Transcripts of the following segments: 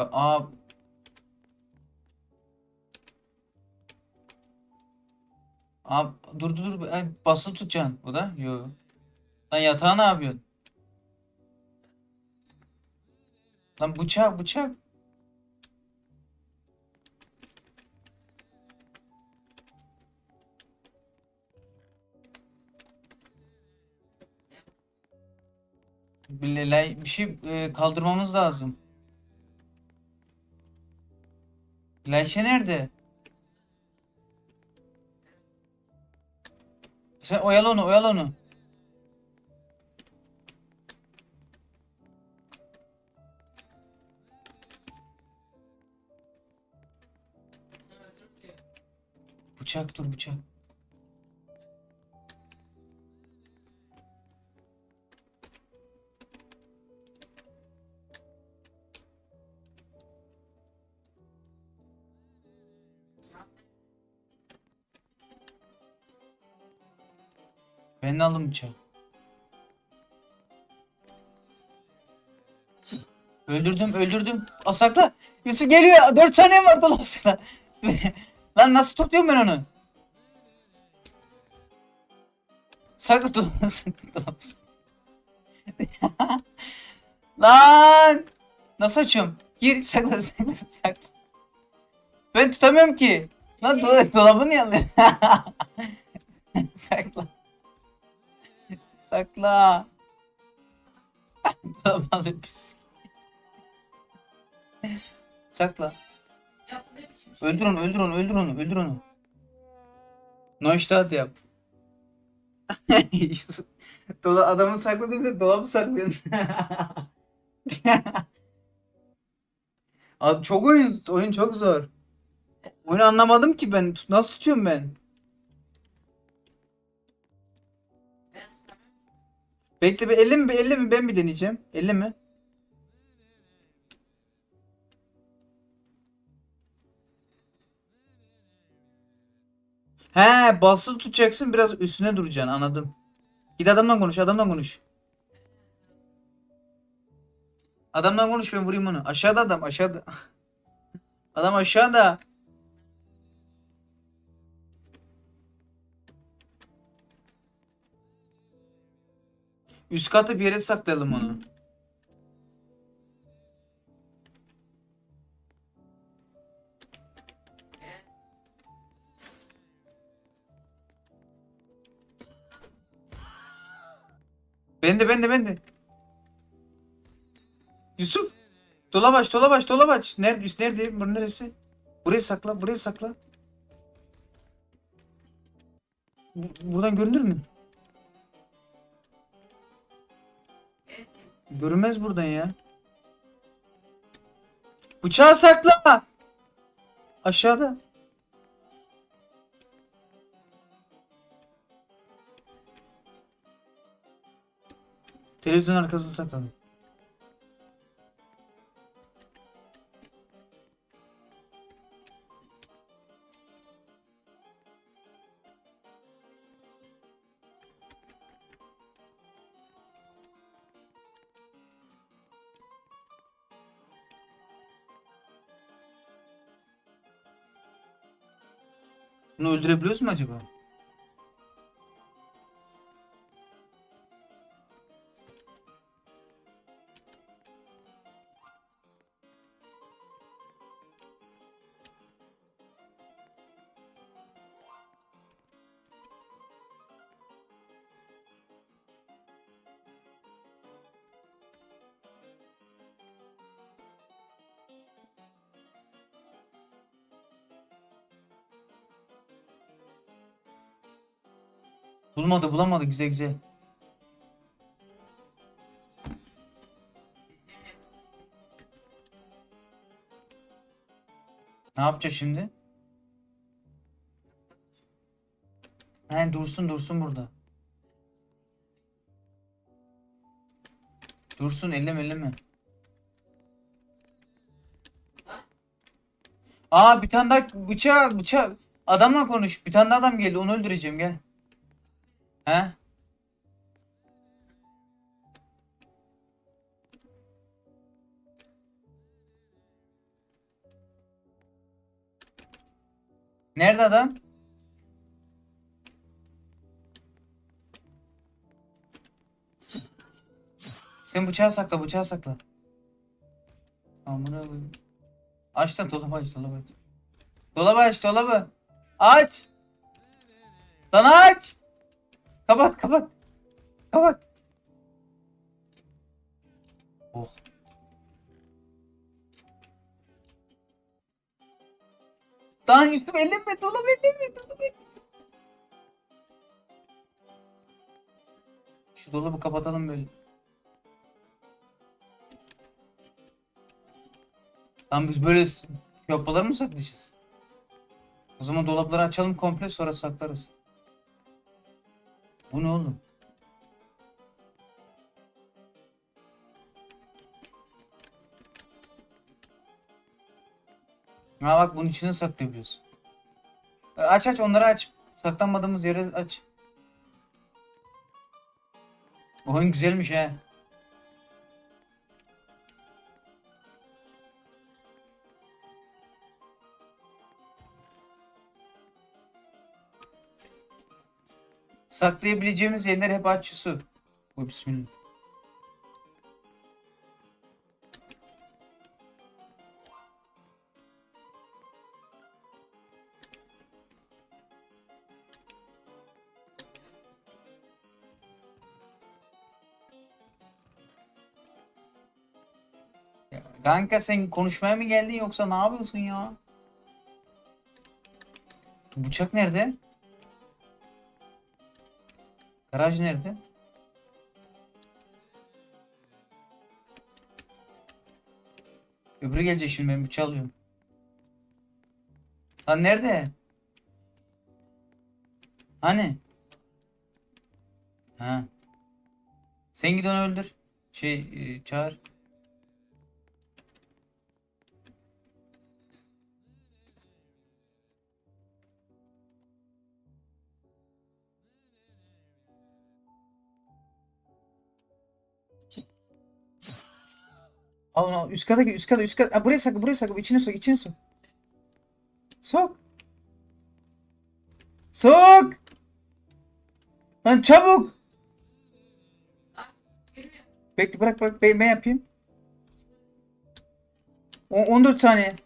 Şu aa Abi dur dur dur. Basılı tutacaksın. O da? Yo. Lan yatağa ne yapıyorsun? Lan bıçak bıçak. Bir, bir şey e, kaldırmamız lazım. Layşe nerede? Sen oyalı onu, oyalı onu. Bıçak dur bıçak. Ben aldım bıçağı. Öldürdüm, öldürdüm. Asakla. Yusuf geliyor. 4 saniyem var dolasına. Lan nasıl tutuyorum ben onu? Sakla tut. Sakla dolapsın. Lan! Nasıl açıyorum? Gir sakla sakla sakla. Ben tutamıyorum ki. Lan do dolabı niye alıyor? sakla. Sakla. Dolabı alıyor pis. Sakla. Öldür onu, öldür onu, öldür onu, öldür onu. Neustart yap. Dola adamı sakladıysa dolabı saklıyorsun. Abi çok oyun, oyun çok zor. Oyunu anlamadım ki ben. Nasıl tutuyorum ben? Bekle bir 50 mi 50 mi ben bir deneyeceğim. 50 mi? He basılı tutacaksın biraz üstüne duracaksın anladım. Git adamla konuş adamla konuş. Adamla konuş ben vurayım onu. Aşağıda adam aşağıda. Adam aşağıda. Üst katı bir yere saklayalım onu. Ben de ben de ben de. Yusuf. Dolabaş dolabaş dolabaş. Nerede üst nerede? Bu neresi? Burayı sakla burayı sakla. Bu- buradan görünür mü? Görünmez buradan ya. Bıçağı sakla. Aşağıda. Televizyon arkasına sakladım. Öldürebiliyoruz mu acaba? Bulmadı bulamadı güzel güzel. Ne yapacağız şimdi? He dursun dursun burada. Dursun elleme elleme. Aa bir tane daha bıçak bıçak. Adamla konuş. Bir tane daha adam geldi. Onu öldüreceğim gel. He? Nerede adam? Sen bıçağı sakla, bıçağı sakla. Amına koyayım. Aç lan dolabı aç, dolabı aç. Dolabı aç, dolabı. Aç. Lan aç. Kapat, kapat. Kapat. Oh. Daha Yusuf elleme, dolabı elleme, dolabı elleme. Şu dolabı kapatalım böyle. Lan biz böyle yapıları mı saklayacağız? O zaman dolapları açalım komple sonra saklarız. Bu ne oğlum? Ha bak bunun içine saklayabiliyoruz. E, Aç aç onları aç. Saklanmadığımız yere aç. Oyun güzelmiş ha. Saklayabileceğimiz yerler hep aç su. Bu bismillah. Kanka sen konuşmaya mı geldin yoksa ne yapıyorsun ya? Bıçak nerede? Garaj nerede? Öbürü gelecek şimdi ben bıçağı alıyorum. Lan nerede? Hani? Ha. Sen git onu öldür. Şey e, çağır. Al onu al. Üst kata gir. Üst kata. Üst kata. Ha, buraya sakla. Buraya sakla. İçine sok. içine sok. Sok. Sok. Lan çabuk. Bekle bırak bırak. Ben, ben yapayım. O- 14 saniye.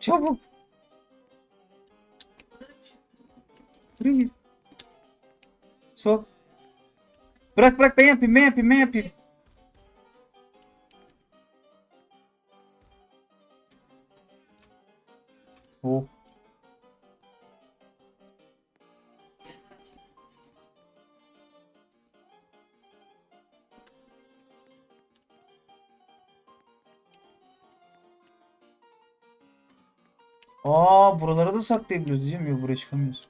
Çabuk. Buraya gir. Sok. Bırak bırak ben yapayım. Ben. Oh. Aa buralara da saklayabiliyoruz diyeceğim ya buraya çıkamıyoruz.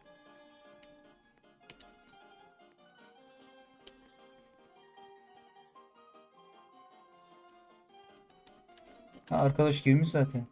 Arkadaş girmiş zaten.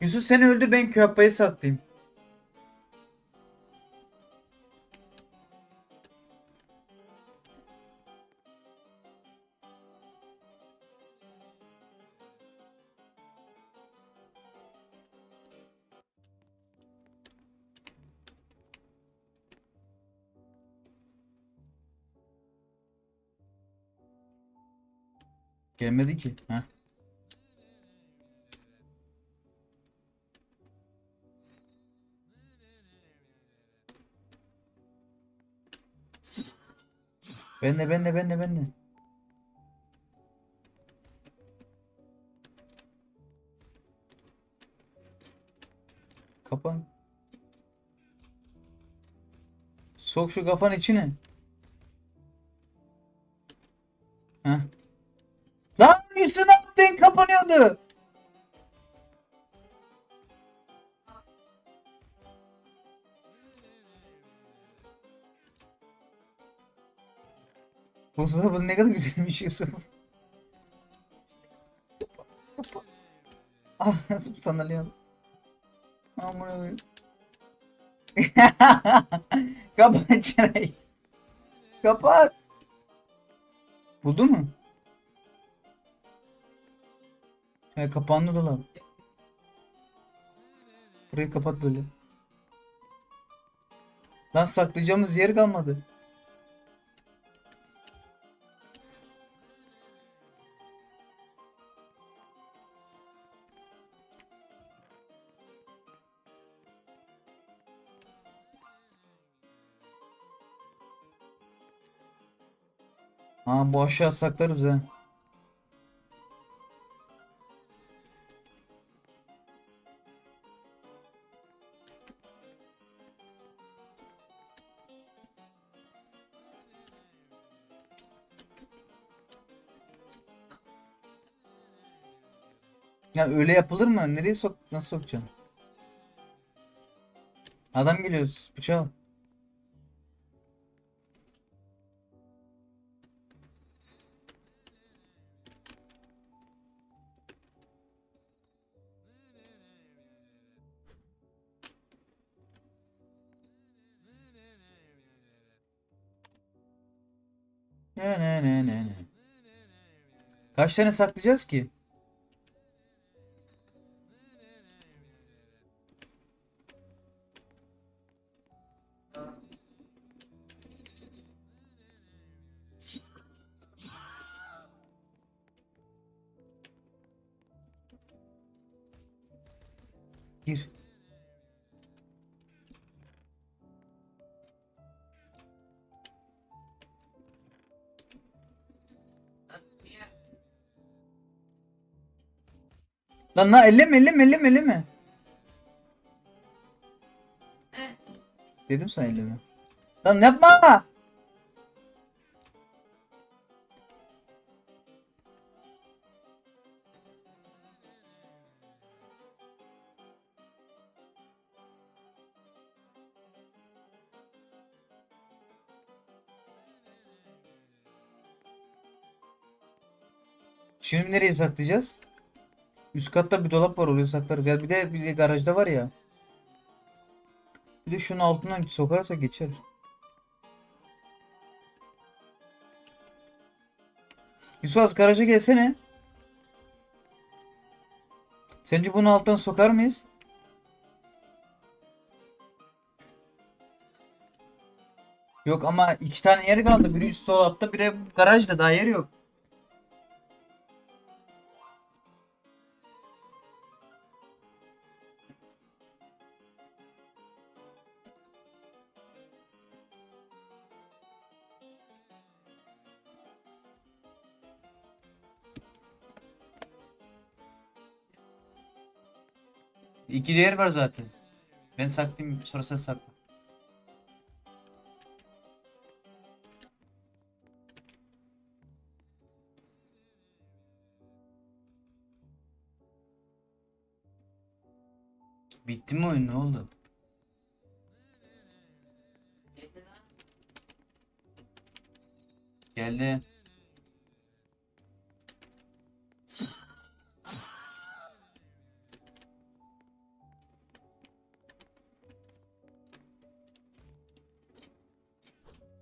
Yusuf seni öldür ben köpeği saklayayım. Gelmedi ki. Ha. Ben de ben de ben de ben de. Kapan. Sok şu kafanın içine. Kapanıyordu. Buzdolabı ne kadar güzelmiş Yusuf. Ah nasıl bu sandalye. Amına koyayım. Kapat çenayı. Kapat. Buldun mu? He kapandı dolap. Burayı kapat böyle. Lan saklayacağımız yer kalmadı. Ha bu aşağı saklarız ha. Ya öyle yapılır mı? Nereye sok nasıl sokacağım? Adam geliyor bıçağı. al. Ne ne ne ne ne. Kaç tane saklayacağız ki? Gir. Lan lan elleme elleme elleme elleme. Dedim sana elleme. Lan yapma. Şimdi nereye saklayacağız? Üst katta bir dolap var oraya saklarız. Ya bir de bir de garajda var ya. Bir de şunun altından sokarsa geçer. Yusuf az garaja gelsene. Sence bunu alttan sokar mıyız? Yok ama iki tane yer kaldı. Biri üst dolapta, biri garajda. Daha yer yok. İki yer var zaten. Ben saklayayım sonra sen sakla. Bitti mi oyun ne oldu? Geldi.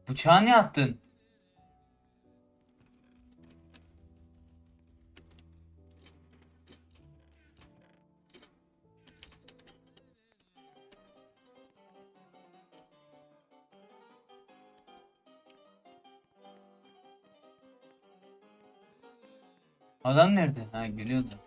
Bıçağı niye attın? Adam nerede? Ha geliyordu.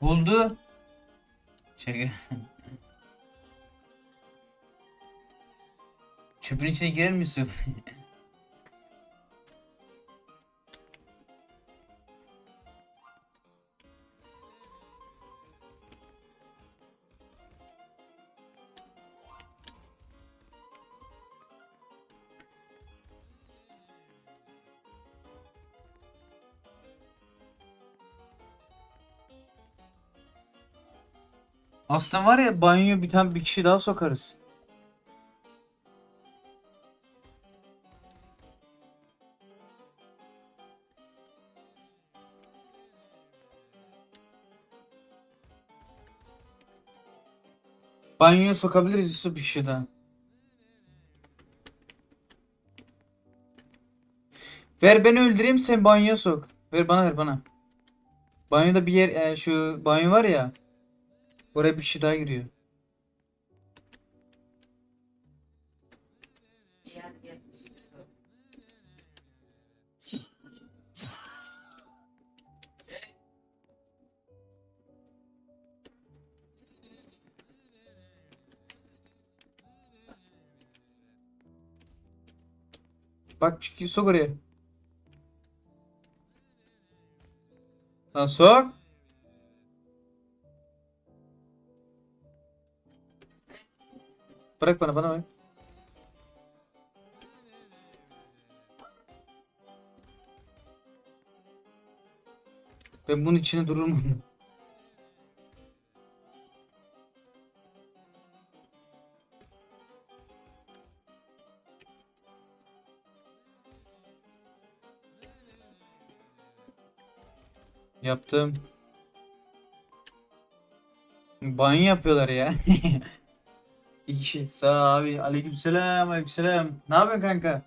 Buldu. Şaka. Çöpün içine girer misin? Aslında var ya banyo bir tane bir kişi daha sokarız. Banyoya sokabiliriz Yusuf bir kişi daha. Ver beni öldüreyim sen banyoya sok. Ver bana ver bana. Banyoda bir yer e, şu banyo var ya. Oraya bir kişi daha giriyor. Bak sok oraya. Lan sok. Bırak bana bana bırak. Ben bunun içine durur muyum? Yaptım. Banyo yapıyorlar ya. İki kişi. Sağ abi. Aleykümselam. Aleykümselam. Ne yapıyorsun kanka?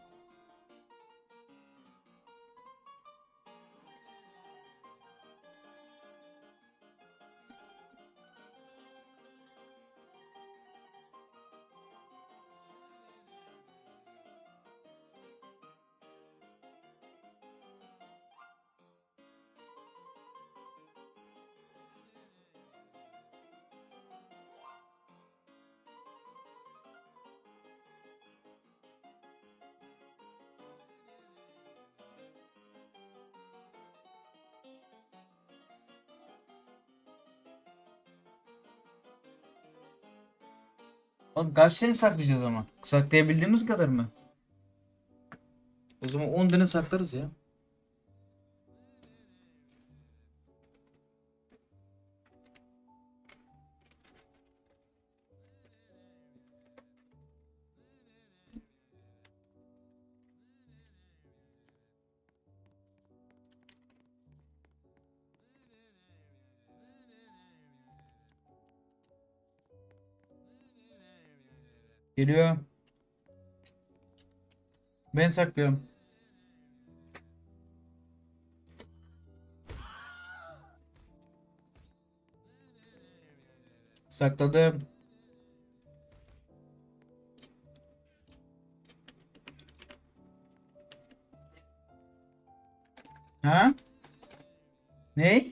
Oğlum kaç tane saklayacağız ama? Saklayabildiğimiz kadar mı? O zaman 10 tane saklarız ya. Geliyor. Ben saklıyorum. Sakladım. Ha? Ne?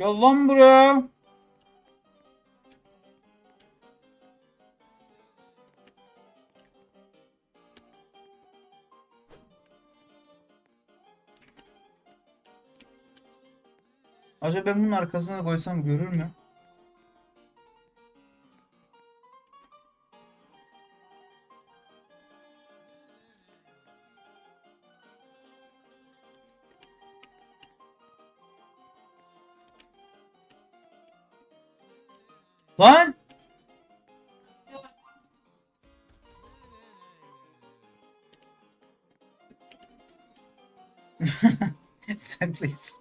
Gel lan buraya. Acaba ben bunun arkasına koysam görür mü? Saklayız.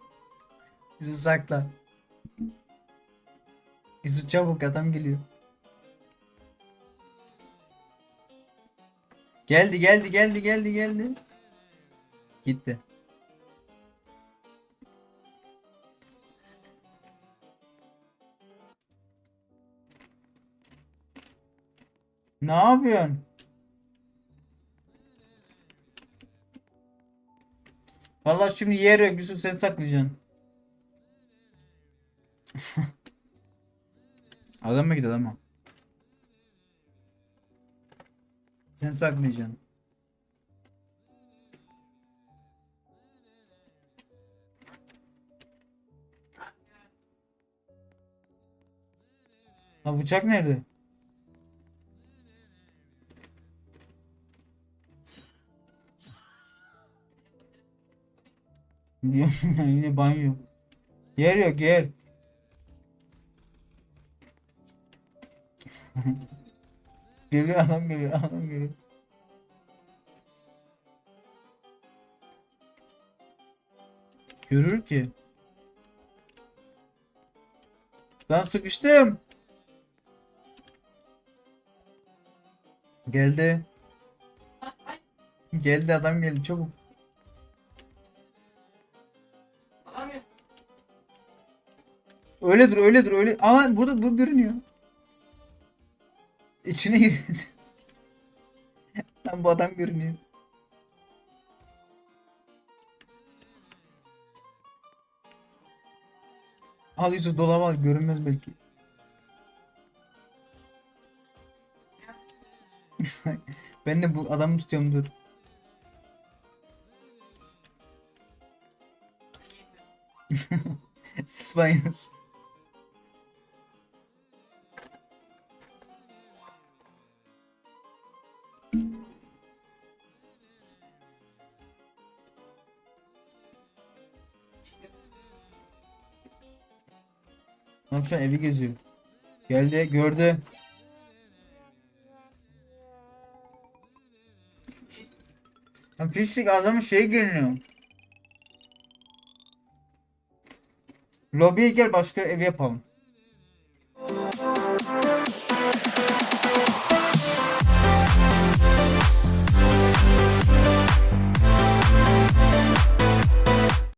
Yusuf sakla. Yusuf çabuk adam geliyor. Geldi geldi geldi geldi geldi. Gitti. Ne yapıyorsun? Vallahi şimdi yer yok Yusuf sen saklayacaksın. adam mı gidiyor ama? Sen saklayacaksın. Ha bıçak nerede? Yine banyo. Yer yok yer. geliyor adam geliyor adam geliyor. Görür ki. Ben sıkıştım. Geldi. Geldi adam geldi çabuk. Öyledir öyledir öyle. Aa burada bu görünüyor. İçine gir. Lan bu adam görünüyor. Al Yusuf dolaba al görünmez belki. ben de bu adamı tutuyorum dur. Spinus. Lan şu an evi geziyor. Geldi, gördü. Lan pislik adamın şey görünüyor. Lobiye gel başka ev yapalım.